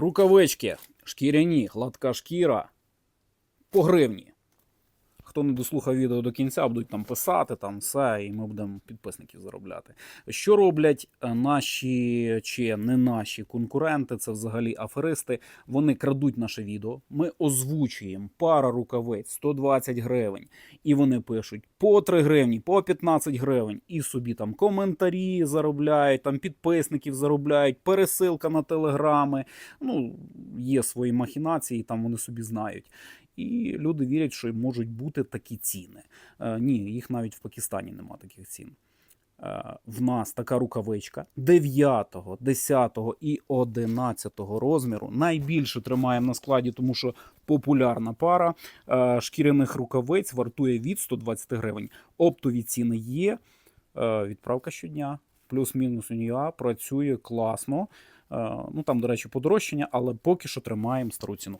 Рукавички шкіряні, гладка шкіра по гривні. Хто не дослухав відео до кінця, будуть там писати, там все, і ми будемо підписників заробляти. Що роблять е, наші чи не наші конкуренти, це взагалі аферисти. Вони крадуть наше відео. Ми озвучуємо пара рукавиць 120 гривень, і вони пишуть по 3 гривні, по 15 гривень, і собі там коментарі заробляють, там підписників заробляють, пересилка на телеграми. Ну, є свої махінації, там вони собі знають. І люди вірять, що можуть бути такі ціни. Е, ні, їх навіть в Пакистані нема таких цін. Е, в нас така рукавичка 9, 10 і 11 розміру. Найбільше тримаємо на складі, тому що популярна пара е, шкіряних рукавиць вартує від 120 гривень. Оптові ціни є. Відправка щодня. Плюс-мінус УНІА працює класно. Ну там, до речі, подорожчання, але поки що тримаємо стару ціну.